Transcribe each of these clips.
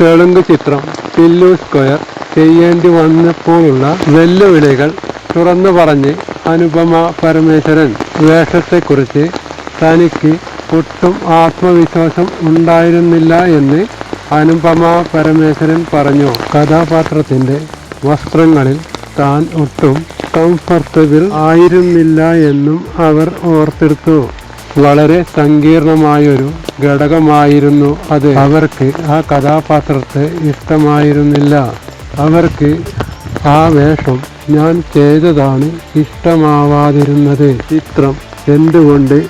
തെലുങ്ക് ചിത്രം പില്ലു സ്ക്വയർ ചെയ്യേണ്ടി വന്നപ്പോഴുള്ള വെല്ലുവിളികൾ തുറന്നു പറഞ്ഞ് അനുപമ പരമേശ്വരൻ വേഷത്തെക്കുറിച്ച് തനിക്ക് ഒട്ടും ആത്മവിശ്വാസം ഉണ്ടായിരുന്നില്ല എന്ന് അനുപമ പരമേശ്വരൻ പറഞ്ഞു. കഥാപാത്രത്തിന്റെ വസ്ത്രങ്ങളിൽ താൻ ഒട്ടും കംഫർട്ടബിൾ ആയിരുന്നില്ല എന്നും അവർ ഓർത്തെടുത്തു. വളരെ സങ്കീർണമായൊരു ഘടകമായിരുന്നു അത്. അവർക്ക് ആ കഥാപാത്രത്തെ ഇഷ്ടമായിരുന്നില്ല. അവർക്ക് ആ വേഷം ഞാൻ ചെയ്തതാണ് ഇഷ്ടമാവാതിരുന്നത്. ചിത്രം എന്തുകൊണ്ട്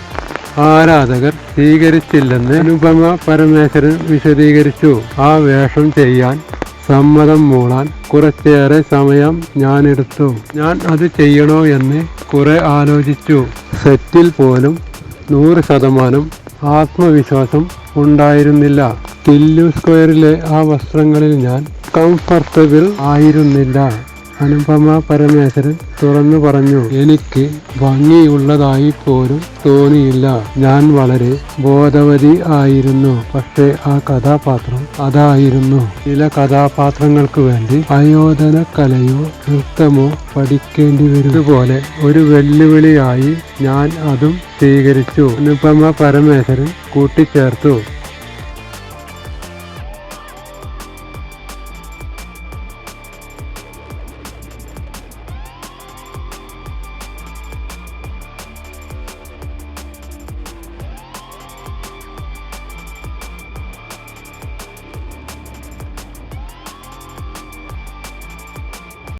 ആരാധകർ സ്വീകരിച്ചില്ലെന്ന് അനുപമ പരമേശ്വരൻ വിശദീകരിച്ചു. ആ വേഷം ചെയ്യാൻ സമ്മതം മൂളാൻ കുറച്ചേറെ സമയം ഞാൻ ഞാനെടുത്തു. ഞാൻ അത് ചെയ്യണോ എന്ന് കുറെ ആലോചിച്ചു. സെറ്റിൽ പോലും നൂറ് ശതമാനം ആത്മവിശ്വാസം ഉണ്ടായിരുന്നില്ല. തില്ലു സ്ക്വയറിലെ ആ വസ്ത്രങ്ങളിൽ ഞാൻ കംഫർട്ടബിൾ ആയിരുന്നില്ല. അനുപമ പരമേശ്വരൻ തുറന്നു പറഞ്ഞു എനിക്ക് ഭംഗിയുള്ളതായി പോലും തോന്നിയില്ല. ഞാൻ വളരെ ബോധവതി ആയിരുന്നു. പക്ഷേ ആ കഥാപാത്രം അതായിരുന്നു. ചില കഥാപാത്രങ്ങൾക്ക് വേണ്ടി അയോധന കലയോ നൃത്തമോ പഠിക്കേണ്ടി വരും. ഇതുപോലെ ഒരു വെല്ലുവിളിയായി ഞാൻ അതും സ്വീകരിച്ചു. അനുപമ പരമേശ്വരൻ കൂട്ടിച്ചേർത്തു.